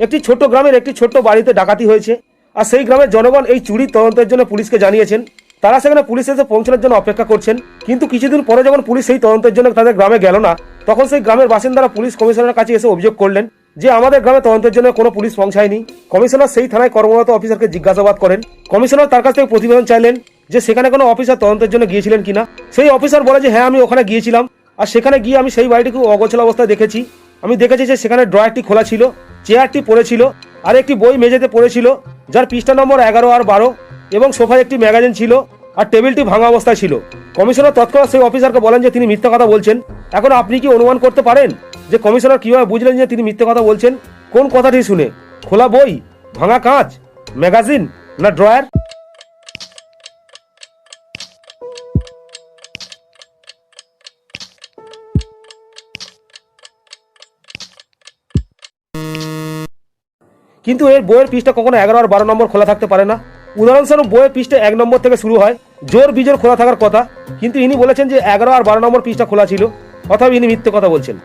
একটি ছোট্ট গ্রামের একটি ছোট্ট বাড়িতে ডাকাতি হয়েছে। আর সেই গ্রামের জনগণ এই চুরির তদন্তের জন্য পুলিশকে জানিয়েছেন। তারা সেখানে পুলিশ এসে পৌঁছানোর জন্য অপেক্ষা করছেন। কিন্তু কিছুদিন পরে যখন পুলিশ সেই তদন্তের জন্য তাদের গ্রামে গেল না, তখন সেই গ্রামের বাসিন্দারা পুলিশ কমিশনারের কাছে এসে অভিযোগ করলেন যে আমাদের গ্রামে তদন্তের জন্য কোনো পুলিশ পৌঁছায়নি। কমিশনার সেই থানায় কর্মরত অফিসারকে জিজ্ঞাসাবাদ করেন। কমিশনার তার কাছ থেকে প্রতিবেদন চাইলেন যে সেখানে কোনো অফিসার তদন্তের জন্য গিয়েছিলেন কিনা। সেই অফিসার বলে যে হ্যাঁ আমি ওখানে গিয়েছিলাম। আর সেখানে গিয়ে আমি সেই বাড়িটি খুব অগোছল অবস্থায় দেখেছি। আমি দেখেছি যে সেখানে ড্রয়ারটি খোলা ছিল, চেয়ারটি পড়েছিল, আর একটি বই মেঝেতে পড়েছিল, যার পৃষ্ঠা নম্বর এগারো আর বারো, এবং সোফায় একটি ম্যাগাজিন ছিল, আর টেবিলটি ভাঙা অবস্থায় ছিল। কমিশনার তৎক্ষণাৎ সেই অফিসারকে বলেন যে তিনি মিথ্যা কথা বলছেন। এখন আপনি কি অনুমান করতে পারেন যে কমিশনার কীভাবে বুঝলেন যে তিনি মিথ্যা কথা বলছেন? কোন কথাটি শুনে? খোলা বই? ভাঙা কাঁচ? ম্যাগাজিন? না ড্রয়ার? কিন্তু এর বইয়ের পৃষ্ঠা কখনো এগারো আর বারো নম্বর খোলা থাকতে পারে না। উদাহরণস্বরূপ বইয়ের পৃষ্ঠা এক নম্বর থেকে শুরু হয়, জোর বিজোর খোলা থাকার কথা। কিন্তু ইনি বলেছেন যে এগারো আর বারো নম্বর পৃষ্ঠা খোলা ছিল অথবা ইনি মিথ্যে কথা বলছেন।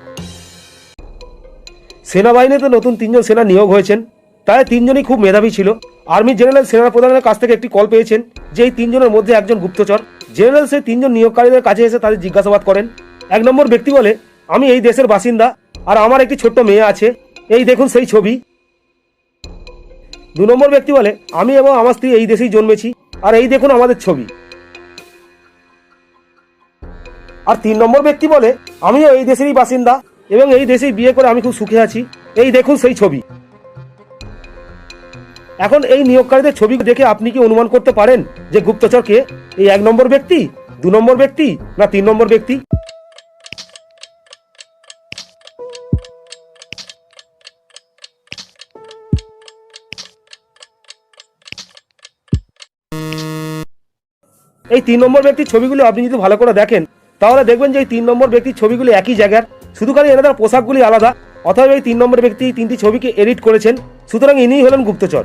সেনাবাহিনীতে নতুন তিনজন সেনা নিয়োগ হয়েছেন। তাই তিনজনই খুব মেধাবী ছিল। আর্মি জেনারেল সেনা প্রধানের কাছ থেকে একটি কল পেয়েছেন, যে এই তিনজনের মধ্যে একজন গুপ্তচর। জেনারেল সেই তিনজন নিয়োগকারীদের কাছে এসে তাদের জিজ্ঞাসাবাদ করেন। এক নম্বর ব্যক্তি বলে, আমি এই দেশের বাসিন্দা, আর আমার একটি ছোট্ট মেয়ে আছে। এই দেখুন সেই ছবি। দু নম্বর ব্যক্তি বলে, আমি এবং আমার স্ত্রী এই দেশেই জন্মেছি, আর এই দেখুন আমাদের ছবি। আর তিন নম্বর ব্যক্তি বলে, আমিও এই দেশেরই বাসিন্দা এবং এই দেশেই বিয়ে করে আমি খুব সুখে আছি। এই দেখুন সেই ছবি। এখন এই নিয়োগকারীদের ছবি দেখে আপনি কি অনুমান করতে পারেন যে গুপ্তচর কে? এই এক নম্বর ব্যক্তি, দু নম্বর ব্যক্তি না তিন নম্বর ব্যক্তি? এই তিন নম্বর ব্যক্তির ছবিগুলি আপনি যদি ভালো করে দেখেন, তাহলে দেখবেন যে এই তিন নম্বর ব্যক্তির ছবিগুলি একই জায়গার। শুধু খালি এনাদের পোশাকগুলি আলাদা, অথবা এই তিন নম্বর ব্যক্তি তিনটি ছবিকে এডিট করেছেন। সুতরাং ইনিই হলেন গুপ্তচর।